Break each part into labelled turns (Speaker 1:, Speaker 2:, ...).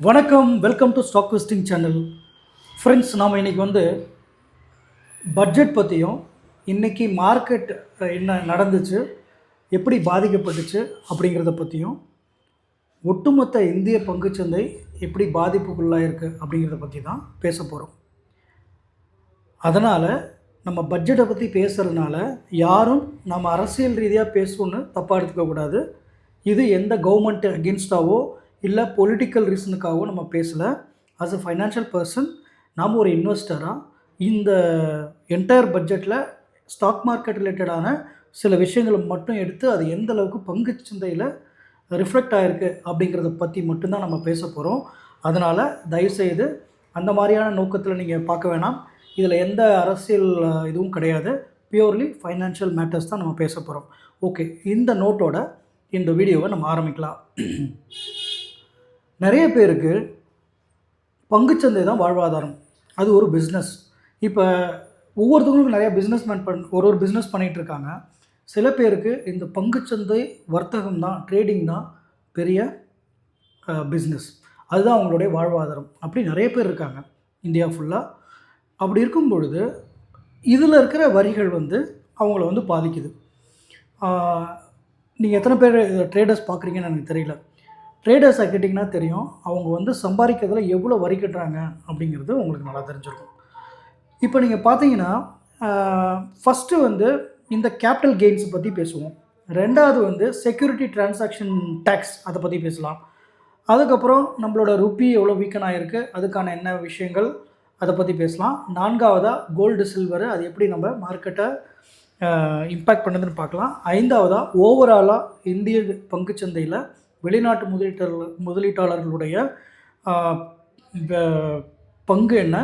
Speaker 1: வணக்கம் welcome to stock investing channel friends நாம் இன்றைக்கி வந்து பட்ஜெட் பற்றியும் இன்றைக்கி மார்க்கெட் என்ன நடந்துச்சு எப்படி பாதிக்கப்பட்டுச்சு அப்படிங்கிறத பற்றியும் ஒட்டுமொத்த இந்திய பங்குச்சந்தை எப்படி பாதிப்புக்குள்ளாயிருக்கு அப்படிங்கிறத பற்றி தான் பேச போகிறோம் அதனால் நம்ம பட்ஜெட்டை பற்றி பேசுகிறதுனால யாரும் நம்ம அரசியல் ரீதியாக பேசணுன்னு தப்பாக எடுத்துக்கக்கூடாது. இது எந்த கவர்மெண்ட் அகென்ஸ்டாவோ இல்லை பொலிட்டிக்கல் ரீசனுக்காகவோ நம்ம பேசலை. ஆஸ் அ ஃபைனான்ஷியல் பர்சன் நாம் ஒரு இன்வெஸ்டராக இந்த என்டையர் பட்ஜெட்டில் ஸ்டாக் மார்க்கெட் ரிலேட்டடான சில விஷயங்களை மட்டும் எடுத்து அது எந்த அளவுக்கு பங்கு சந்தையில் ரிஃப்ளெக்ட் ஆகிருக்கு அப்படிங்கிறத பற்றி மட்டும்தான் நம்ம பேச போகிறோம் அதனால் தயவுசெய்து அந்த மாதிரியான நோக்கத்தில் நீங்கள் பார்க்க வேணாம். இதில் எந்த அரசியல் இதுவும் கிடையாது. பியூர்லி ஃபைனான்ஷியல் மேட்டர்ஸ் தான் நம்ம பேச போகிறோம் ஓகே இந்த நோட்டோட இந்த வீடியோவை நம்ம ஆரம்பிக்கலாம். நிறைய பேருக்கு பங்குச்சந்தை தான் வாழ்வாதாரம். அது ஒரு பிஸ்னஸ் இப்போ ஒவ்வொருத்தவங்களுக்கும் நிறைய பிஸ்னஸ்மேன் பண் ஒரு ஒரு பிஸ்னஸ் பண்ணிகிட்டு இருக்காங்க சில பேருக்கு இந்த பங்குச்சந்தை வர்த்தகம் தான் ட்ரேடிங் தான் பெரிய பிஸ்னஸ் அதுதான் அவங்களுடைய வாழ்வாதாரம். அப்படி நிறைய பேர் இருக்காங்க. இந்தியா ஃபுல்லாக அப்படி இருக்கும் பொழுது இதில் இருக்கிற வரிகள் வந்து அவங்கள வந்து பாதிக்குது. நீங்கள் எத்தனை பேர் ட்ரேடர்ஸ் பார்க்குறீங்கன்னு எனக்கு தெரியல. ட்ரேடர்ஸை கேட்டிங்கன்னா தெரியும் அவங்க வந்து சம்பாதிக்கிறதுல எவ்வளோ வரி கட்டுறாங்க அப்படிங்கிறது உங்களுக்கு நல்லா தெரிஞ்சிருக்கும். இப்போ நீங்கள் பார்த்தீங்கன்னா ஃபஸ்ட்டு வந்து இந்த கேபிட்டல் கெயின்ஸ் பற்றி பேசுவோம். ரெண்டாவது வந்து செக்யூரிட்டி டிரான்சாக்ஷன் டேக்ஸ் அதை பற்றி பேசலாம். அதுக்கப்புறம் நம்மளோட ருப்பி எவ்வளோ வீக்கன் ஆகிருக்கு அதுக்கான என்ன விஷயங்கள் அதை பற்றி பேசலாம். நான்காவதாக கோல்டு சில்வரு அது எப்படி நம்ம மார்க்கெட்டை இம்பேக்ட் பண்ணுதுன்னு பார்க்கலாம். ஐந்தாவதாக ஓவராலாக இந்திய பங்குச்சந்தையில் வெளிநாட்டு முதலீட்டாளர் முதலீட்டாளர்களுடைய பங்கு என்ன?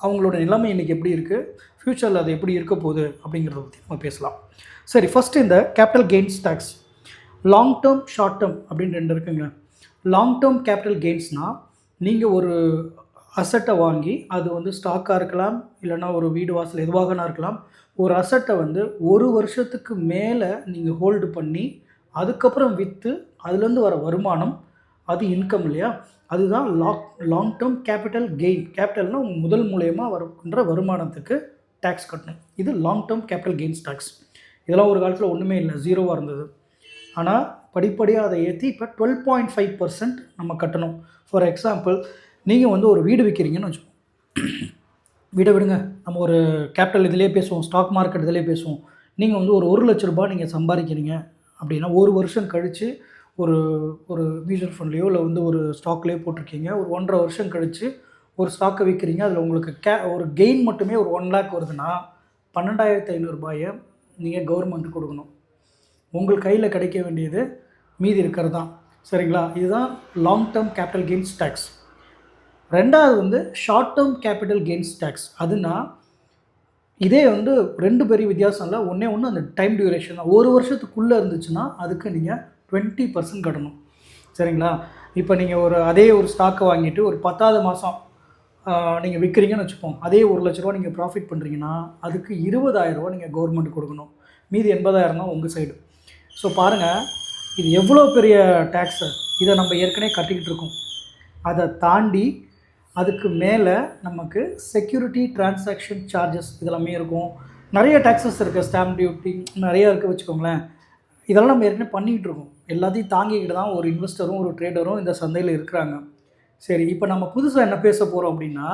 Speaker 1: அவங்களோட நிலைமை இன்றைக்கி எப்படி இருக்குது ஃப்யூச்சரில் அது எப்படி இருக்க போகுது? அப்படிங்கிறத பற்றி நம்ம பேசலாம். சரி ஃபஸ்ட்டு இந்த capital gains tax long term short term அப்படின்னு ரெண்டு இருக்குங்க. லாங் டேர்ம் கேபிட்டல் கெயின்ஸ்னால் நீங்கள் ஒரு அசட்டை வாங்கி அது வந்து ஸ்டாக்காக இருக்கலாம் இல்லைன்னா ஒரு வீடு வாசல் எதுவாகனா இருக்கலாம் ஒரு அசட்டை வந்து ஒரு வருஷத்துக்கு மேலே நீங்கள் ஹோல்டு பண்ணி அதுக்கப்புறம் விற்று அதுலேருந்து வர வருமானம் அது இன்கம் இல்லையா? அதுதான் lock long term capital gain கேபிட்டல்னால் முதல் மூலயமா வரக்கின்ற வருமானத்துக்கு டேக்ஸ் கட்டணும். இது long term capital gains tax இதெல்லாம் ஒரு காலத்தில் ஒன்றுமே இல்லை. ஜீரோவாக இருந்தது. ஆனால் படிப்படியாக அதை ஏற்றி இப்போ டுவெல் பாயிண்ட் ஃபைவ் பர்சன்ட் நம்ம கட்டணும். ஃபார் எக்ஸாம்பிள் நீங்கள் வந்து ஒரு வீடு விற்கிறீங்கன்னு வச்சுக்கோங்க வீடை விடுங்க. நம்ம ஒரு கேபிட்டல் இதிலே பேசுவோம். ஸ்டாக் மார்க்கெட் இதிலே பேசுவோம். நீங்கள் வந்து ஒரு ஒரு லட்ச ரூபாய் நீங்கள் சம்பாதிக்கிறீங்க அப்படின்னா ஒரு வருஷம் கழித்து ஒரு ஒரு மியூச்சுவல் ஃபண்ட்லேயோ இல்லை வந்து ஒரு ஸ்டாக்லேயோ போட்டிருக்கீங்க. ஒரு ஒன்றரை வருஷம் கழித்து ஒரு ஸ்டாக்கை விற்கிறீங்க அதில் உங்களுக்கு கே ஒரு கெயின் மட்டுமே ஒரு ஒன் லேக் வருதுன்னா பன்னெண்டாயிரத்து ஐநூறுரூபாயை நீங்கள் கவர்மெண்ட் கொடுக்கணும். உங்கள் கையில் கிடைக்க வேண்டியது மீதி இருக்கிறது தான் சரிங்களா? இதுதான் long term capital gains tax ரெண்டாவது வந்து short term capital gains tax அதுனா இதே வந்து ரெண்டு பெரிய வித்தியாசம் இல்லை. ஒன்றே ஒன்று அந்த டைம் டியூரேஷன் தான். ஒரு வருஷத்துக்குள்ளே இருந்துச்சுன்னா அதுக்கு நீங்கள் டுவெண்ட்டி பர்சன்ட் கட்டணும். சரிங்களா? இப்போ நீங்கள் ஒரு அதே ஒரு ஸ்டாக்கை வாங்கிட்டு ஒரு பத்தாவது மாதம் நீங்கள் விற்கிறீங்கன்னு வச்சுப்போம். அதே ஒரு லட்ச ரூபா நீங்கள் ப்ராஃபிட் பண்ணுறீங்கன்னா அதுக்கு இருபதாயிரம் ரூபா நீங்கள் கவர்மெண்ட் கொடுக்கணும். மீதி எண்பதாயிரம் தான் உங்கள் சைடு ஸோ பாருங்கள் இது எவ்வளோ பெரிய டேக்ஸு இதை நம்ம ஏற்கனவே கட்டிக்கிட்டு இருக்கோம். அதை தாண்டி அதுக்கு மேலே நமக்கு செக்யூரிட்டி டிரான்சாக்ஷன் சார்ஜஸ் இதெல்லாமே இருக்கும். நிறைய டேக்ஸஸ் இருக்குது ஸ்டாம்ப் டியூட்டி நிறைய இருக்குது வச்சுக்கோங்களேன். இதெல்லாம் நம்ம ஏற்கனவே பண்ணிக்கிட்டு இருக்கோம். எல்லாத்தையும் தாங்கிக்கிட்டு தான் ஒரு இன்வெஸ்டரும் ஒரு ட்ரேடரும் இந்த சந்தையில் இருக்கிறாங்க. சரி இப்போ நம்ம புதுசாக என்ன பேச போகிறோம் அப்படின்னா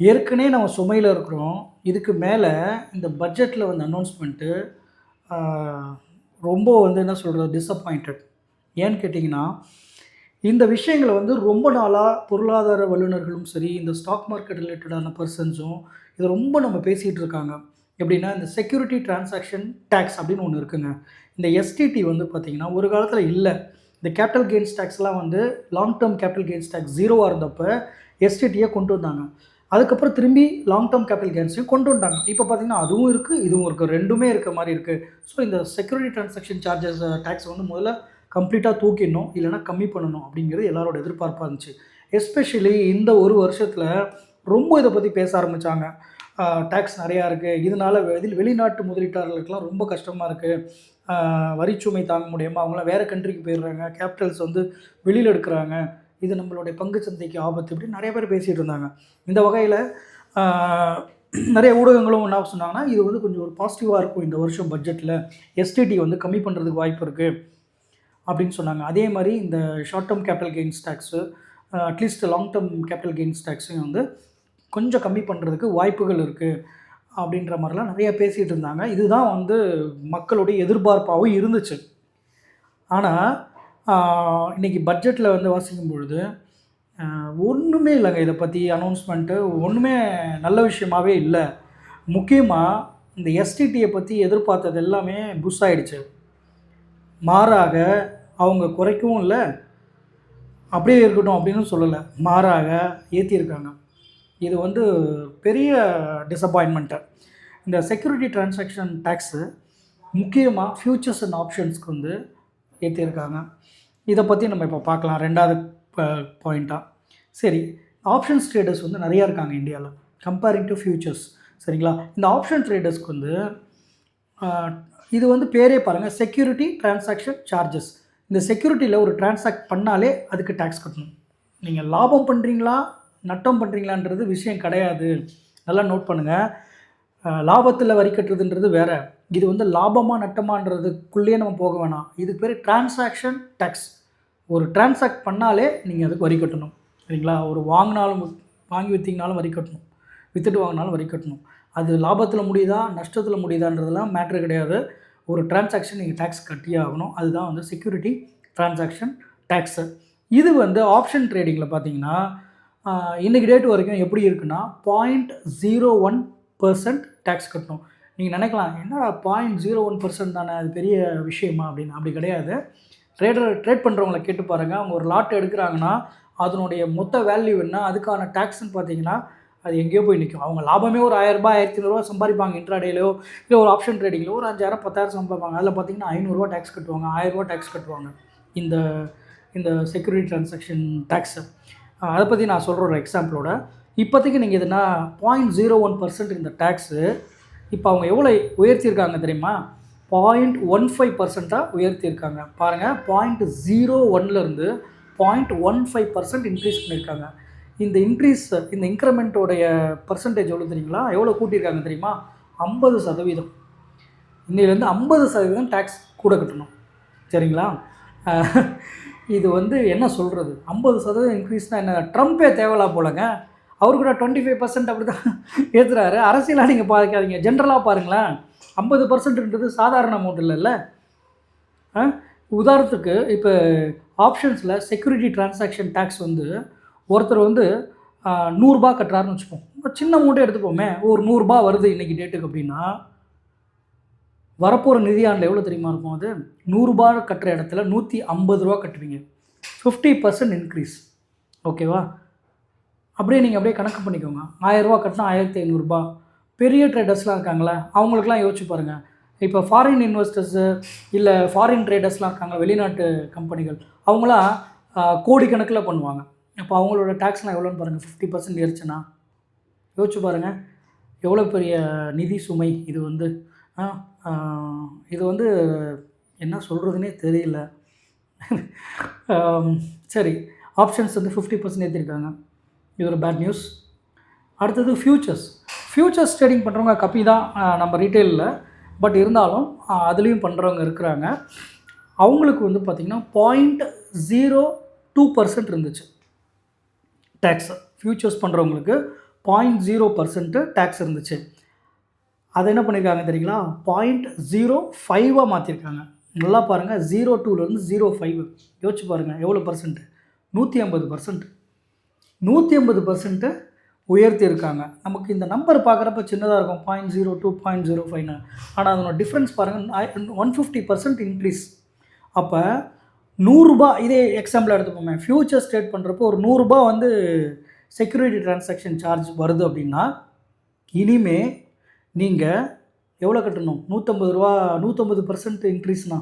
Speaker 1: ஏற்கனவே நம்ம சுமையில் இருக்கிறோம். இதுக்கு மேலே இந்த பட்ஜெட்டில் வந்து அனௌன்ஸ்மெண்ட்டு ரொம்ப வந்து என்ன சொல்கிறது டிஸப்பாயிண்டட் ஏன்னு கேட்டிங்கன்னா இந்த விஷயங்களை வந்து ரொம்ப நாளாக பொருளாதார வல்லுநர்களும் சரி இந்த ஸ்டாக் மார்க்கெட் ரிலேட்டடான பர்சன்ஸும் இதை ரொம்ப நம்ம பேசிகிட்டு இருக்காங்க. எப்படின்னா இந்த செக்யூரிட்டி டிரான்சாக்ஷன் டேக்ஸ் அப்படின்னு ஒன்று இருக்குங்க. இந்த எஸ்டிடி வந்து பார்த்திங்கன்னா ஒரு காலத்தில் இல்லை. இந்த கேபிட்டல் கெயின்ஸ் டேக்ஸ்லாம் வந்து long term capital gains tax ஜீரோவாக இருந்தப்போ எஸ்டிடியை கொண்டு வந்தாங்க. அதுக்கப்புறம் திரும்பி லாங் டேர்ம் கேபிட்டல் கெயின்ஸையும் கொண்டு வந்தாங்க. இப்போ பார்த்தீங்கன்னா அதுவும் இருக்குது இதுவும் இருக்குது ரெண்டுமே இருக்க மாதிரி இருக்குது ஸோ இந்த செக்யூரிட்டி டிரான்சாக்ஷன் சார்ஜஸ் டேக்ஸ் வந்து முதல்ல கம்ப்ளீட்டாக தூக்கிடணும் இல்லைன்னா கம்மி பண்ணணும் அப்படிங்கிறது எல்லாரோட எதிர்பார்ப்பாக இருந்துச்சு. எஸ்பெஷலி இந்த ஒரு வருஷத்தில் ரொம்ப இதை பற்றி பேச ஆரம்பித்தாங்க டேக்ஸ் நிறையா இருக்குது இதனால் வெளி வெளிநாட்டு முதலீட்டாளர்களுக்கெல்லாம் ரொம்ப கஷ்டமாக இருக்குது வரிச்சுமை தாங்க முடியாமல் அவங்களாம் வேறு கண்ட்ரிக்கு போயிடுறாங்க. கேபிட்டல்ஸ் வந்து வெளியில் எடுக்கிறாங்க. இது நம்மளுடைய பங்கு சந்தைக்கு ஆபத்து இப்படி நிறைய பேர் பேசிகிட்டு இருந்தாங்க. இந்த வகையில் நிறைய ஊடகங்களும் என்ன சொன்னாங்கன்னா இது வந்து கொஞ்சம் ஒரு பாசிட்டிவாக இருக்கும் இந்த வருஷம் பட்ஜெட்டில் எஸ்டிடி வந்து கம்மி பண்ணுறதுக்கு வாய்ப்பு இருக்குது அப்படின்னு சொன்னாங்க. அதே மாதிரி இந்த short term capital gains tax at least long term capital gains டேக்ஸையும் வந்து கொஞ்சம் கம்மி பண்ணுறதுக்கு வாய்ப்புகள் இருக்குது அப்படின்ற மாதிரிலாம் நிறைய பேசிகிட்டு இருந்தாங்க. இதுதான் வந்து மக்களுடைய எதிர்பார்ப்பாகவும் இருந்துச்சு. ஆனால் இன்றைக்கி பட்ஜெட்டில் வந்து வாசிக்கும் பொழுது ஒன்றுமே இல்லைங்க. இதை பற்றி அனௌன்ஸ்மெண்ட்டு ஒன்றுமே நல்ல விஷயமாகவே இல்லை. முக்கியமாக இந்த எஸ்டிடியை பற்றி எதிர்பார்த்தது எல்லாமே புஷ் ஆகிடுச்சு மாறாக அவங்க குறைக்கவும் இல்லை. அப்படியே இருக்கட்டும் அப்படின்னு சொல்லலை. மாறாக ஏற்றியிருக்காங்க இது வந்து பெரிய டிசப்பாயின்மெண்ட்டு இந்த செக்யூரிட்டி டிரான்சாக்ஷன் டேக்ஸு முக்கியமாக ஃப்யூச்சர்ஸ் அண்ட் ஆப்ஷன்ஸ்க்கு வந்து ஏற்றிருக்காங்க இதை பற்றி நம்ம இப்போ பார்க்கலாம். ரெண்டாவது பாயிண்ட்டாக சரி ஆப்ஷன்ஸ் ட்ரேடர்ஸ் வந்து நிறையா இருக்காங்க இந்தியாவில் கம்பேரிங் டு ஃபியூச்சர்ஸ் சரிங்களா? இந்த ஆப்ஷன் ட்ரேடர்ஸ்க்கு வந்து இது வந்து பேரே பாருங்கள் செக்யூரிட்டி டிரான்சாக்ஷன் சார்ஜஸ் இந்த செக்யூரிட்டியில் ஒரு டிரான்சாக்ட் பண்ணாலே அதுக்கு டேக்ஸ் கட்டணும். நீங்கள் லாபம் பண்ணுறீங்களா நட்டம் பண்ணுறீங்களான்றது விஷயம் கிடையாது. நல்லா நோட் பண்ணுங்கள் லாபத்தில் வரி கட்டுறதுன்றது வேறு. இது வந்து லாபமாக நட்டமான்றதுக்குள்ளேயே நம்ம போக வேணாம். இதுக்கு பேர் டிரான்சாக்ஷன் டேக்ஸ் ஒரு டிரான்சாக்ட் பண்ணாலே நீங்கள் அதுக்கு வரி கட்டணும். சரிங்களா? ஒரு வாங்கினாலும் வாங்கி விற்றீங்கனாலும் வரி கட்டணும். வித்துட்டு வாங்கினாலும் வரி கட்டணும். அது லாபத்தில் முடியுதா நஷ்டத்தில் முடியுதான்றதுலாம் மேட்ரு கிடையாது. ஒரு டிரான்சாக்ஷன் நீங்கள் டேக்ஸ் கட்டியே ஆகணும். அதுதான் வந்து செக்யூரிட்டி டிரான்சாக்ஷன் டேக்ஸு இது வந்து ஆப்ஷன் ட்ரேடிங்கில் பார்த்தீங்கன்னா இன்றைக்கி டேட் வரைக்கும் எப்படி இருக்குன்னா point zero one percent tax கட்டணும். நீங்கள் நினைக்கலாம் என்னடா பாயிண்ட் ஜீரோ ஒன் பர்சன்ட் தானே அது பெரிய விஷயமா அப்படின்னு. அப்படி கிடையாது. ட்ரேடர் ட்ரேட் பண்ணுறவங்கள கேட்டு பாருங்கள் அவங்க ஒரு லாட் எடுக்கிறாங்கன்னா அதனுடைய மொத்த வேல்யூ என்ன அதுக்கான டேக்ஸ்ன்னு பார்த்தீங்கன்னா அது எங்கேயோ போய் நிற்கும் அவங்க லாபமே ஒரு ஆயிரரூபா ஆயிரத்தி ஐநூறுரூவா சம்பாதிப்பாங்க இன்ட்ராடேலையோ இல்லை ஒரு ஆப்ஷன் ட்ரேடிங்லையோ ஒரு அஞ்சாயிரம் பத்தாயிரம் சம்பாதிப்பாங்க. அதில் பார்த்தீங்கன்னா ஐநூறுரூவா டேக்ஸ் கட்டுவாங்க. ஆயிரரூவா டேக்ஸ் கட்டுவாங்க. இந்த இந்த செக்யூரிட்டி டிரான்சாக்ஷன் டேக்ஸை அதை பற்றி நான் சொல்கிற ஒரு எக்ஸாம்பிளோட இப்போதைக்கு நீங்கள் இதுனா பாயிண்ட் ஜீரோ ஒன் பர்சன்ட் இந்த டேக்ஸு இப்போ அவங்க எவ்வளோ உயர்த்தியிருக்காங்க தெரியுமா? பாயிண்ட் ஒன் ஃபைவ் பர்சண்ட்டாக உயர்த்தியிருக்காங்க. பாருங்கள் பாயிண்ட் ஜீரோ ஒன்லேருந்து point one five percent increase பண்ணியிருக்காங்க. இந்த இன்க்ரீஸ் இந்த இன்க்ரிமெண்ட்டோடைய பர்சன்டேஜ் எவ்வளோ தெரியுங்களா? எவ்வளோ கூட்டியிருக்காங்க தெரியுமா? ஐம்பது சதவீதம். இன்னிலேருந்து ஐம்பது சதவீதம் டேக்ஸ் கூட கட்டணும். சரிங்களா? இது வந்து என்ன சொல்கிறது ஐம்பது சதவீதம் இன்க்ரீஸ்னால் என்ன ட்ரம்ப்பே தேவலா போலங்க. அவரு கூட டுவெண்ட்டி ஃபைவ் பர்சன்ட் அப்படி தான் ஏற்றுறாரு அரசியலாக நீங்கள் பார்க்காதீங்க ஜென்ரலாக பாருங்களேன். ஐம்பது பர்சன்ட்ன்றது சாதாரண அமௌண்ட் இல்லைல்ல. ஆ? உதாரணத்துக்கு இப்போ ஆப்ஷன்ஸில் செக்யூரிட்டி டிரான்சாக்ஷன் டேக்ஸ் வந்து ஒருத்தர் வந்து நூறுரூபா கட்டுறாருன்னு வச்சுப்போம். சின்ன அமௌண்ட்டே எடுத்துப்போமே. ஒரு நூறுரூபா வருது இன்றைக்கி டேட்டுக்கு அப்படின்னா வரப்போகிற நிதியாண்டில் எவ்வளோ தெரியுமா இருக்கும் அது? நூறுரூபா கட்டுற இடத்துல நூற்றி ஐம்பது ரூபா கட்டுவீங்க. ஃபிஃப்டி பர்சன்ட் இன்க்ரீஸ் ஓகேவா அப்படியே நீங்கள் அப்படியே கணக்கு பண்ணிக்கோங்க. ஆயிரரூபா கட்டினா ஆயிரத்தி ஐநூறுரூபா பெரிய ட்ரேடர்ஸ்லாம் இருக்காங்களே அவங்களுக்குலாம் யோசிச்சு பாருங்கள் இப்போ ஃபாரின் இன்வெஸ்டர்ஸு இல்லை ஃபாரின் ட்ரேடர்ஸ்லாம் இருக்காங்க வெளிநாட்டு கம்பெனிகள் அவங்களாம் கோடிக்கணக்கில் பண்ணுவாங்க. அப்போ அவங்களோட டேக்ஸ்லாம் எவ்வளோன்னு பாருங்கள் ஃபிஃப்டி பர்சன்ட் ஏறிச்சுன்னா. யோசிச்சு பாருங்கள் எவ்வளோ பெரிய நிதி சுமை இது வந்து. இது வந்து என்ன சொல்கிறதுனே தெரியல. சரி ஆப்ஷன்ஸ் வந்து ஃபிஃப்டி பர்சன்ட் ஏற்றிருக்காங்க இது ஒரு பேட் நியூஸ் அடுத்தது ஃப்யூச்சர்ஸ் ஃப்யூச்சர்ஸ் ட்ரேடிங் பண்ணுறவங்க கப்பி தான் நம்ம ரீட்டெயிலில் பட் இருந்தாலும் அதுலேயும் பண்ணுறவங்க இருக்கிறாங்க. அவங்களுக்கு வந்து பார்த்திங்கன்னா பாயிண்ட் ஜீரோ டூ பர்சன்ட் இருந்துச்சு. டேக்ஸ் ஃப்யூச்சர்ஸ் பண்ணுறவங்களுக்கு பாயிண்ட் ஜீரோ பர்சன்ட்டு டேக்ஸ் இருந்துச்சு. அதை என்ன பண்ணியிருக்காங்க தெரியுங்களா? பாயிண்ட் ஜீரோ ஃபைவாக மாற்றிருக்காங்க நல்லா பாருங்கள் ஜீரோ டூலேருந்து ஜீரோ ஃபைவ் யோசிச்சு பாருங்கள் எவ்வளோ பர்சன்ட் நூற்றி ஐம்பது பர்சன்ட் நூற்றி ஐம்பது பர்சன்ட்டு உயர்த்தியிருக்காங்க நமக்கு இந்த நம்பர் பார்க்குறப்ப சின்னதாக இருக்கும். Point zero two point zero ஃபைவ்னு ஆனால் அதனோட டிஃப்ரென்ஸ் பாருங்கள் ஒன் ஃபிஃப்டி பர்சன்ட் இன்க்ரீஸ் அப்போ நூறுரூபா இதே எக்ஸாம்பிள் எடுத்துப்போமே ஃப்யூச்சர் ஸ்டேட் பண்ணுறப்போ ஒரு நூறுரூபா வந்து செக்யூரிட்டி டிரான்சாக்ஷன் சார்ஜ் வருது அப்படின்னா இனிமே நீங்கள் எவ்வளோ கட்டணும்? நூற்றம்பது ரூபா நூற்றம்பது பர்சன்ட் இன்க்ரீஸ்னா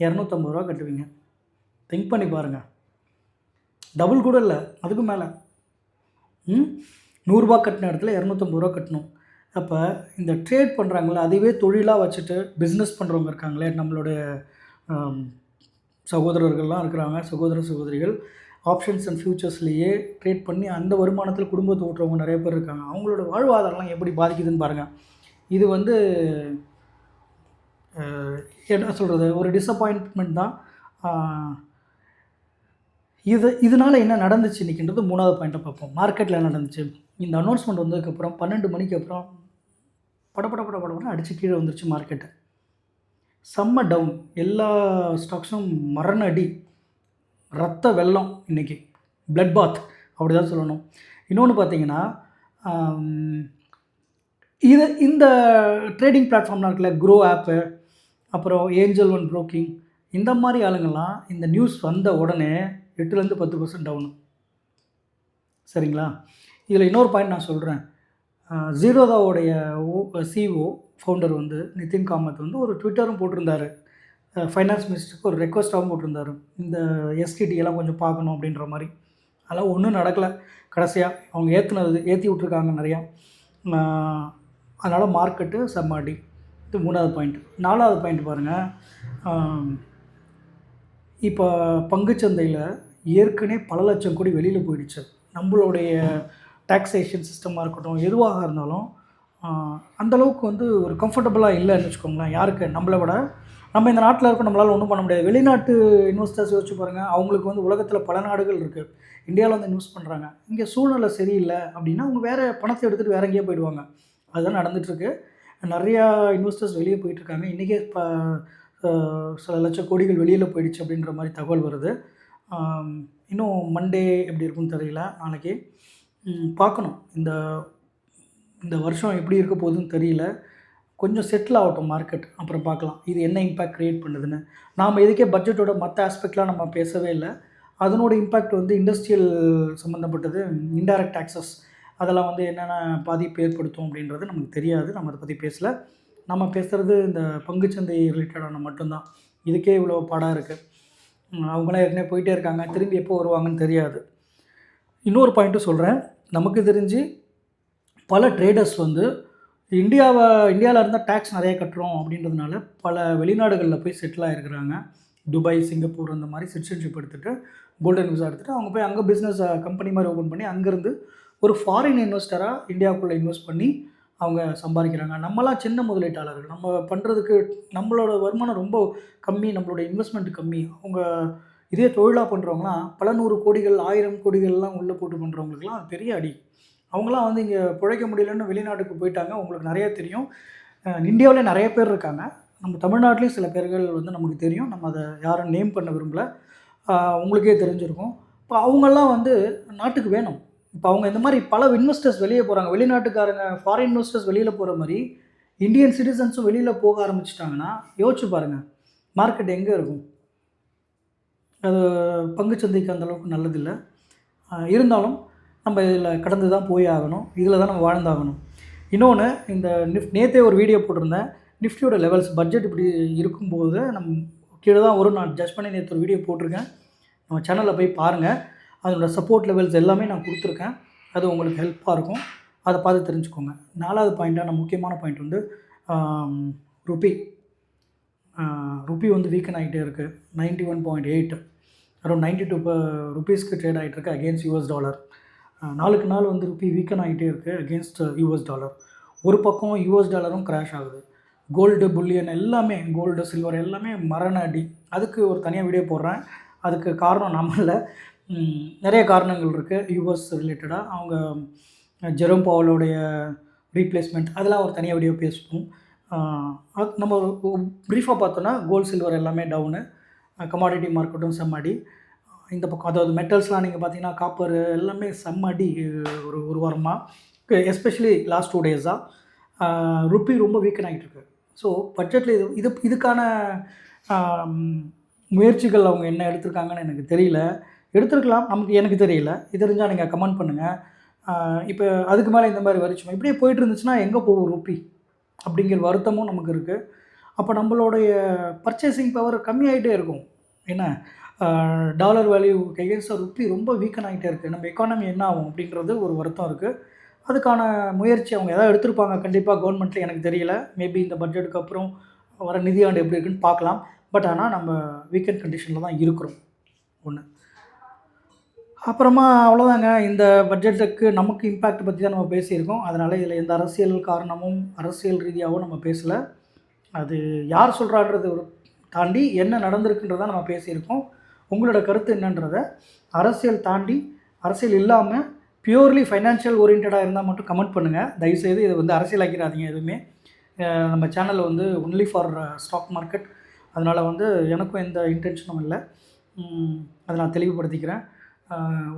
Speaker 1: இரநூத்தம்பது ரூபா கட்டுவீங்க. திங்க் பண்ணி பாருங்கள் டபுள் கூட இல்லை அதுக்கு மேலே. ம்? நூறுரூபா கட்டின இடத்துல இரநூத்தம்பது ரூபா கட்டணும். அப்போ இந்த ட்ரேட் பண்ணுறாங்களே அதுவே தொழிலாக வச்சுட்டு பிஸ்னஸ் பண்ணுறவங்க இருக்காங்களே நம்மளுடைய சகோதரர்கள்லாம் இருக்கிறாங்க சகோதர சகோதரிகள் ஆப்ஷன்ஸ் அண்ட் ஃபியூச்சர்ஸ்லேயே ட்ரேட் பண்ணி அந்த வருமானத்தில் குடும்பத்தை ஓட்டுறவங்க நிறைய பேர் இருக்காங்க. அவங்களோட வாழ்வாதாரம்லாம் எப்படி பாதிக்குதுன்னு பாருங்கள் இது வந்து என்ன சொல்கிறது ஒரு டிசப்பாயின்ட்மெண்ட் தான். இது இதனால் என்ன நடந்துச்சு இன்றைக்கின்றது மூணாவது பாயிண்ட்டை பார்ப்போம். மார்க்கெட்டில் என்ன நடந்துச்சு? இந்த அனௌன்ஸ்மெண்ட் வந்ததுக்கப்புறம் பன்னெண்டு மணிக்கு அப்புறம் படப்பட பட படப்பட அடித்து கீழே வந்துருச்சு மார்க்கெட்டு செம்ம டவுன் எல்லா ஸ்டாக்ஸும் மரண அடி. ரத்த வெள்ளம் இன்றைக்கி பிளட் பாத் அப்படி தான் சொல்லணும். இன்னொன்று பார்த்தீங்கன்னா இது இந்த ட்ரேடிங் பிளாட்ஃபார்ம்லாம் இருக்குல்ல க்ரோ ஆப்பு அப்புறம் ஏஞ்சல் ஒன் ப்ரோக்கிங் இந்த மாதிரி ஆளுங்கள்லாம் இந்த நியூஸ் வந்த உடனே எட்டுலேருந்து பத்து பர்சன்ட் டவுனு சரிங்களா? இதில் இன்னொரு பாயிண்ட் நான் சொல்கிறேன் ஜீரோதாவோடைய சிஓ ஃபவுண்டர் வந்து நிதின் காமத் வந்து ஒரு ட்விட்டரும் போட்டிருந்தாரு. ஃபைனான்ஸ் மினிஸ்டருக்கு ஒரு ரெக்வஸ்ட்டாகவும் போட்டிருந்தாரு. இந்த எஸ்டிடி எல்லாம் கொஞ்சம் பார்க்கணும் அப்படின்ற மாதிரி. அதெல்லாம் ஒன்றும் நடக்கலை. கடைசியாக அவங்க ஏற்றுனது ஏற்றி விட்ருக்காங்க நிறையா. அதனால் மார்க்கெட்டு செம்மாடி இது மூணாவது பாயிண்ட் நாலாவது பாயிண்ட் பாருங்கள் இப்போ பங்குச்சந்தையில் ஏற்கனவே பல லட்சம் கோடி வெளியில் போயிடுச்சு. நம்மளுடைய டாக்ஸேஷன் சிஸ்டமாக இருக்கட்டும் எதுவாக இருந்தாலும் அந்தளவுக்கு வந்து ஒரு கம்ஃபர்டபுளாக இல்லைன்னு வச்சுக்கோங்களேன். யாருக்கு? நம்மளை விட. நம்ம இந்த நாட்டில் இருக்க நம்மளால் ஒன்றும் பண்ண முடியாது. வெளிநாட்டு இன்வெஸ்டர்ஸ் யோசிச்சு பாருங்கள் அவங்களுக்கு வந்து உலகத்தில் பல நாடுகள் இருக்குது இந்தியாவில் வந்து இன்வெஸ்ட் பண்ணுறாங்க இங்கே சூழ்நிலை சரியில்லை அப்படின்னா அவங்க வேறு பணத்தை எடுத்துகிட்டு வேற எங்கேயோ போயிடுவாங்க. அதுதான் நடந்துகிட்ருக்கு நிறையா இன்வெஸ்டர்ஸ் வெளியே போயிட்டுருக்காங்க. இன்றைக்கே இப்போ சில லட்ச கோடிகள் வெளியில் போயிடுச்சு அப்படின்ற மாதிரி தகவல் வருது. இன்னும் மண்டே எப்படி இருக்கும்னு தெரியல நாளைக்கு. பார்க்கணும். இந்த இந்த வருஷம் எப்படி இருக்க போகுதுன்னு தெரியல. கொஞ்சம் செட்டில் ஆகட்டும் மார்க்கெட் அப்புறம் பார்க்கலாம். இது என்ன இம்பேக்ட் க்ரியேட் பண்ணுதுன்னு. நாம் எதுக்கே பட்ஜெட்டோட மற்ற ஆஸ்பெக்ட்லாம் நம்ம பேசவே இல்லை. அதனோட இம்பேக்ட் வந்து இண்டஸ்ட்ரியல் சம்மந்தப்பட்டது இன்டைரக்ட் டாக்ஸஸ் அதெல்லாம் வந்து என்னென்ன பாதிப்பு ஏற்படுத்தும் அப்படின்றது நமக்கு தெரியாது. நம்ம அதை பற்றி பேசலை. நம்ம பேசுகிறது இந்த பங்குச்சந்தை ரிலேட்டடான மட்டும்தான். இதுக்கே இவ்வளோ பாடாக இருக்குது அவங்களாம் ஏற்கனவே போயிட்டே இருக்காங்க. திரும்பி எப்போ வருவாங்கன்னு தெரியாது. இன்னொரு பாயிண்ட்டும் சொல்கிறேன் நமக்கு தெரிஞ்சு பல ட்ரேடர்ஸ் வந்து இந்தியாவை இந்தியாவில் இருந்தால் டேக்ஸ் நிறைய கட்டுறோம் அப்படின்றதுனால பல வெளிநாடுகளில் போய் செட்டில் ஆகிருக்கிறாங்க துபாய் சிங்கப்பூர் அந்த மாதிரி சிட்டிசன்ஷிப் எடுத்துகிட்டு கோல்டன் விசா எடுத்துகிட்டு அவங்க போய் அங்கே பிஸ்னஸ் கம்பெனி மாதிரி ஓப்பன் பண்ணி அங்கேருந்து ஒரு ஃபாரின் இன்வெஸ்டராக இந்தியாவுக்குள்ளே இன்வெஸ்ட் பண்ணி அவங்க சம்பாதிக்கிறாங்க. நம்மலாம் சின்ன முதலீட்டாளர்கள். நம்ம பண்ணுறதுக்கு நம்மளோட வருமானம் ரொம்ப கம்மி நம்மளோட இன்வெஸ்ட்மெண்ட் கம்மி. அவங்க இதே தொழிலாக பண்ணுறவங்களாம் பல நூறு கோடிகள் ஆயிரம் கோடிகள்லாம் உள்ளே போட்டு பண்ணுறவங்களுக்குலாம் அது பெரிய அடி. அவங்களாம் வந்து இங்கே பிழைக்க முடியலன்னு வெளிநாட்டுக்கு போயிட்டாங்க. உங்களுக்கு நிறைய தெரியும். இந்தியாவிலே நிறைய பேர் இருக்காங்க. நம்ம தமிழ்நாட்டிலையும் சில பேர்கள் வந்து நமக்கு தெரியும். நம்ம அதை யாரும் நேம் பண்ண விரும்பல. உங்களுக்கே தெரிஞ்சிருக்கும். இப்போ அவங்கெல்லாம் வந்து நாட்டுக்கு வேணும். இப்போ அவங்க இந்த மாதிரி பல இன்வெஸ்டர்ஸ் வெளியே போகிறாங்க வெளிநாட்டுக்காரங்க ஃபாரின் இன்வெஸ்டர்ஸ் வெளியில் போகிற மாதிரி இந்தியன் சிட்டிசன்ஸும் வெளியில் போக ஆரம்பிச்சிட்டாங்கன்னா யோசிச்சு பாருங்கள் மார்க்கெட் எங்கே இருக்கும்? அது பங்குச்சந்தைக்கு அந்தளவுக்கு நல்லதில்லை. இருந்தாலும் நம்ம இதில் கடந்து தான் போய் ஆகணும். இதில் தான் நம்ம வாழ்ந்தாகணும். இன்னொன்று இந்த நிஃப்ட் நேற்றே ஒரு வீடியோ போட்டிருந்தேன். நிஃப்டியோட லெவல்ஸ் பட்ஜெட் இப்படி இருக்கும்போது நம்ம கீழே தான் வரும் நான் ஜட்ஜ் பண்ணி நேற்று ஒரு வீடியோ போட்டிருக்கேன். நம்ம சேனலில் போய் பாருங்கள் அதனோட சப்போர்ட் லெவல்ஸ் எல்லாமே நான் கொடுத்துருக்கேன். அது உங்களுக்கு ஹெல்ப்பாக இருக்கும். அதை பார்த்து தெரிஞ்சுக்கோங்க. நாலாவது பாயிண்ட்டான முக்கியமான பாயிண்ட் வந்து ருபி ருபி வந்து வீக்கன் ஆகிட்டே இருக்குது ninety one point eight around ninety two ருபீஸ்க்கு ட்ரேட் ஆகிட்டு இருக்கு அகேன்ஸ்ட் யூஎஸ் டாலர் நாளுக்கு நாள் வந்து ருபி வீக்கன் ஆகிட்டே இருக்குது அகேன்ஸ்ட் யூஎஸ் டாலர் ஒரு பக்கம் யூஎஸ் டாலரும் கிராஷ் ஆகுது. கோல்டு புல்லியன் எல்லாமே கோல்டு சில்வர் எல்லாமே மரண அடி. அதுக்கு ஒரு தனியாக வீடியோ போடுறேன். அதுக்கு காரணம் நம்ம இல்லை. நிறைய காரணங்கள் இருக்குது யூஎஸ் ரிலேட்டடாக அவங்க ஜெரோம் பவலோடைய ரீப்ளேஸ்மெண்ட் அதெல்லாம் ஒரு தனியாக வீடியோ பேசுவோம். நம்ம ப்ரீஃபாக பார்த்தோன்னா கோல்ட் சில்வர் எல்லாமே டவுனு கமாடிட்டி மார்க்கெட்டும் செம்மடி. இந்த பக்கம் அதாவது மெட்டல்ஸ்லாம் நீங்கள் பார்த்தீங்கன்னா காப்பர் எல்லாமே செம்மடி ஒரு ஒரு வாரமாக எஸ்பெஷலி லாஸ்ட் டூ டேஸாக ருப்பி ரொம்ப வீக்கன் ஆகிட்டு இருக்கு ஸோ பட்ஜெட்டில் இது இது இதுக்கான முயற்சிகள் அவங்க என்ன எடுத்திருக்காங்கன்னு எனக்கு தெரியல. எடுத்திருக்கலாம். நமக்கு எனக்கு தெரியல. இது தெரிஞ்சால் நீங்கள் கமெண்ட் பண்ணுங்கள் இப்போ அதுக்கு மேலே இந்த மாதிரி வரிச்சுமா. இப்படியே போயிட்டு இருந்துச்சுன்னா எங்கே போகும் ரூபி அப்படிங்கிற வருத்தமும் நமக்கு இருக்குது அப்போ நம்மளுடைய பர்ச்சேசிங் பவர் கம்மியாகிட்டே இருக்கும். என்ன? டாலர் வேல்யூ கைகேன்ஸ்டாக ருப்பி ரொம்ப வீக்கன் ஆகிட்டே இருக்குது நம்ம எக்கானமி என்ன ஆகும் அப்படின்றது ஒரு வருத்தம் இருக்குது அதுக்கான முயற்சி அவங்க எதாவது எடுத்திருப்பாங்க. கண்டிப்பாக கவர்மெண்ட்டில் எனக்கு தெரியல. மேபி இந்த பட்ஜெட்டுக்கு அப்புறம் வர நிதியாண்டு எப்படி இருக்குன்னு பார்க்கலாம். பட் ஆனால் நம்ம வீக்கெண்ட் கண்டிஷனில் தான் இருக்கிறோம். ஒன்று அப்புறமா அவ்வளோதாங்க இந்த பட்ஜெட்டுக்கு நமக்கு இம்பேக்ட் பற்றி தான் நம்ம பேசியிருக்கோம். அதனால் இதில் எந்த அரசியல் காரணமும் அரசியல் ரீதியாகவும் நம்ம பேசலை. அது யார் சொல்கிறான்றது தாண்டி என்ன நடந்திருக்குன்றதை நம்ம பேசியிருக்கோம். உங்களோட கருத்து என்னன்றதை அரசியல் தாண்டி அரசியல் இல்லாமல் பியூர்லி ஃபைனான்ஷியல் ஓரியன்டாக இருந்தால் மட்டும் கமெண்ட் பண்ணுங்கள் தயவுசெய்து இதை வந்து அரசியலாக்கிறாதீங்க எதுவுமே. நம்ம சேனலில் வந்து ஒன்லி ஃபார் ஸ்டாக் மார்க்கெட் அதனால் வந்து எனக்கும் எந்த இன்டென்ஷனும் இல்லை. அதை நான் தெளிவுபடுத்திக்கிறேன்.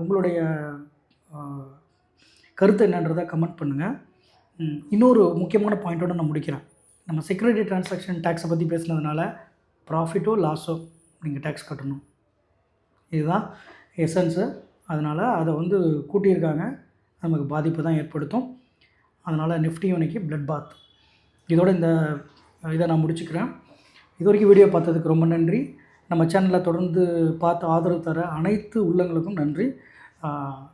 Speaker 1: உங்களுடைய கருத்து என்னன்றதை கமெண்ட் பண்ணுங்கள் இன்னொரு முக்கியமான பாயிண்ட்டோட நான் முடிக்கிறேன். நம்ம செக்யூரிட்டி டிரான்சாக்ஷன் டேக்ஸை பற்றி பேசுனதுனால ப்ராஃபிட்டோ லாஸோ நீங்கள் டேக்ஸ் கட்டணும். இதுதான் எசன்ஸு அதனால் அதை வந்து கூட்டியிருக்காங்க. நமக்கு பாதிப்பு தான் ஏற்படுத்தும். அதனால் நிஃப்டி யூனிக்கு பிளட் பாத் இதோட இந்த இதை நான் முடிச்சுக்கிறேன். இது வரைக்கும் வீடியோ பார்த்ததுக்கு ரொம்ப நன்றி. நம்ம சேனலில் தொடர்ந்து பார்த்து ஆதரவு தர அனைத்து உள்ளங்களுக்கும் நன்றி.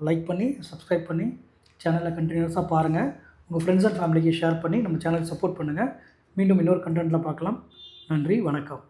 Speaker 1: லைக் பண்ணி சப்ஸ்கிரைப் பண்ணி சேனலை கண்டினியூஸாக பாருங்கள் உங்கள் ஃப்ரெண்ட்ஸ் அண்ட் ஃபேமிலிக்கு ஷேர் பண்ணி நம்ம சேனலை சப்போர்ட் பண்ணுங்கள் மீண்டும் இன்னொரு கண்டென்ட்டில் பார்க்கலாம். நன்றி வணக்கம்.